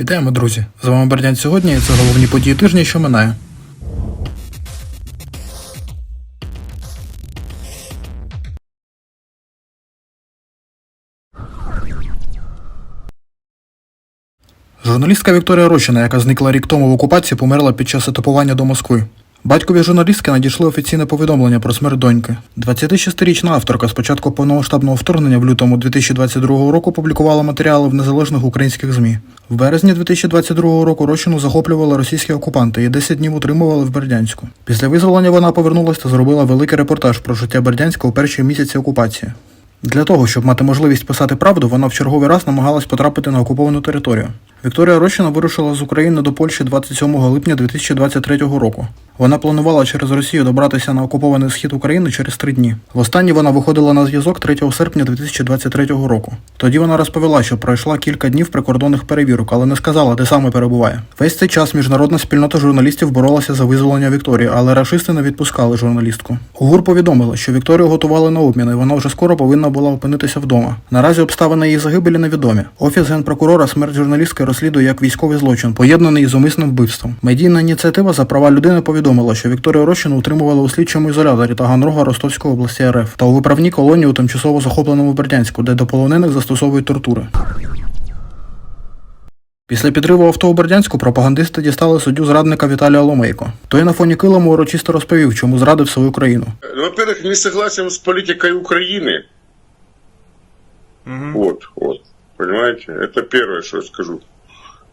Вітаємо, друзі! З вами Бердян сьогодні. і Це головні події тижня, що минає. Журналістка Вікторія Рощина, яка зникла рік тому в окупації, померла під час етапування до Москви. Батькові журналістки надійшли офіційне повідомлення про смерть доньки. 26-річна авторка з початку повномасштабного вторгнення в лютому 2022 року публікувала матеріали в незалежних українських ЗМІ. В березні 2022 року Рощину захоплювали російські окупанти і 10 днів утримували в Бердянську. Після визволення вона повернулася та зробила великий репортаж про життя Бердянська у перші місяці окупації. Для того, щоб мати можливість писати правду, вона в черговий раз намагалась потрапити на окуповану територію. Вікторія Рощина вирушила з України до Польщі 27 липня 2023 року. Вона планувала через Росію добратися на окупований схід України через три дні. Востаннє вона виходила на зв'язок 3 серпня 2023 року. Тоді вона розповіла, що пройшла кілька днів прикордонних перевірок, але не сказала, де саме перебуває. Весь цей час міжнародна спільнота журналістів боролася за визволення Вікторії, але рашисти не відпускали журналістку. ГУР повідомили, що Вікторію готували на обмін, і вона вже скоро повинна була опинитися вдома. Наразі обставини її загибелі невідомі. Офіс генпрокурора смерть журналістки розслідує як військовий злочин, поєднаний із умисним вбивством. Медійна ініціатива за права людини повідомила, що Вікторію Рощину утримували у слідчому ізоляторі Таганрога Ростовської області РФ та у виправній колонії у тимчасово захопленому Бердянську, де до полонених застосовують тортури. Після підриву авто у Бердянську пропагандисти дістали суддю зрадника Віталія Ломейко. Той на фоні килиму урочисто розповів, чому зрадив свою країну. Ну, Во-первых, не согласен с политикой Украины. Вот, вот. Понимаете? Это первое, что я скажу.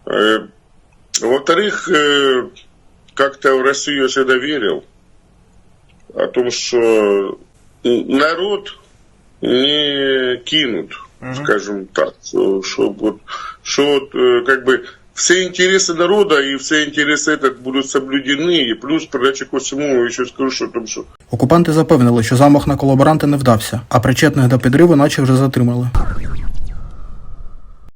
Э, Во-вторых, э, как-то в Россию я всегда верил. О том, что народ не кинут, скажем так. Что, что вот, что вот, э, как бы все интересы народа и все интересы этот будут соблюдены. И плюс, придача ко всему, еще скажу, что, о том, что Окупанти запевнили, що замах на колаборанти не вдався, а причетних до підриву наче вже затримали.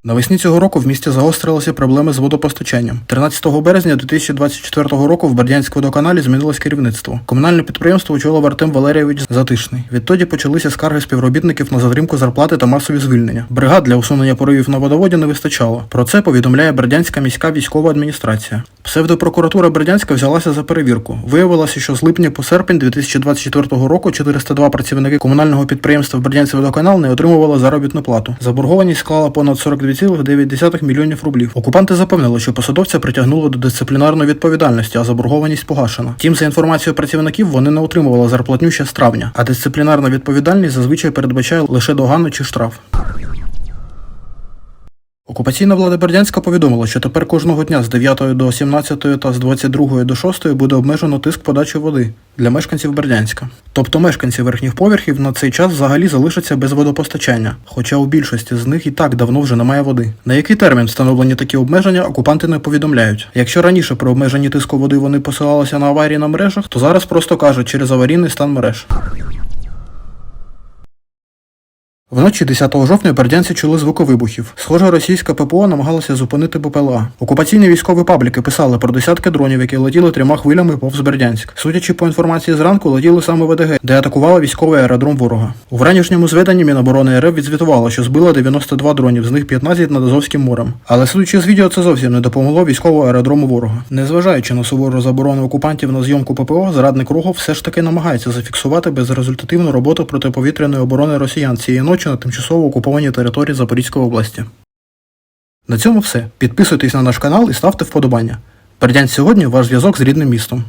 Навесні цього року в місті загострилися проблеми з водопостачанням. 13 березня 2024 року в Бердянському водоканалі змінилось керівництво. Комунальне підприємство очолив Артем Валерійович Затишний. Відтоді почалися скарги співробітників на затримку зарплати та масові звільнення. Бригад для усунення поривів на водоводі не вистачало. Про це повідомляє Бердянська міська військова адміністрація. Псевдопрокуратура Бердянська взялася за перевірку. Виявилося, що з липня по серпень 2024 року 402 працівники комунального підприємства Бердянський водоканал не отримували заробітну плату. Заборгованість склала понад 42,9 мільйонів рублів. Окупанти запевнили, що посадовця притягнули до дисциплінарної відповідальності, а заборгованість погашена. Втім, за інформацією працівників, вони не отримували зарплатню ще з травня, а дисциплінарна відповідальність зазвичай передбачає лише догану чи штраф. Окупаційна влада Бердянська повідомила, що тепер кожного дня з 9 до 17 та з 22 до 6 буде обмежено тиск подачі води для мешканців Бердянська. Тобто мешканці верхніх поверхів на цей час взагалі залишаться без водопостачання, хоча у більшості з них і так давно вже немає води. На який термін встановлені такі обмеження, окупанти не повідомляють. Якщо раніше при обмеженні тиску води вони посилалися на аварії на мережах, то зараз просто кажуть через аварійний стан мереж. Вночі 10 жовтня бердянці чули звуки вибухів. Схоже, російська ППО намагалася зупинити БПЛА. Окупаційні військові пабліки писали про десятки дронів, які летіли трьома хвилями повз Бердянськ. Судячи по інформації зранку, летіли саме ВДГ, де атакували військовий аеродром ворога. У вранішньому зведенні Міноборони РФ відзвітувало, що збило 92 дронів, з них 15 над Азовським морем. Але судячи з відео, це зовсім не допомогло військовому аеродрому ворога. Незважаючи на сувору заборону окупантів на зйомку ППО, зрадник Рогов все ж таки намагається зафіксувати безрезультативну роботу протиповітряної оборони росіян цієї ночі на тимчасово окупованій території Запорізької області. На цьому все. Підписуйтесь на наш канал і ставте вподобання. Бердянськ сьогодні ваш зв'язок з рідним містом.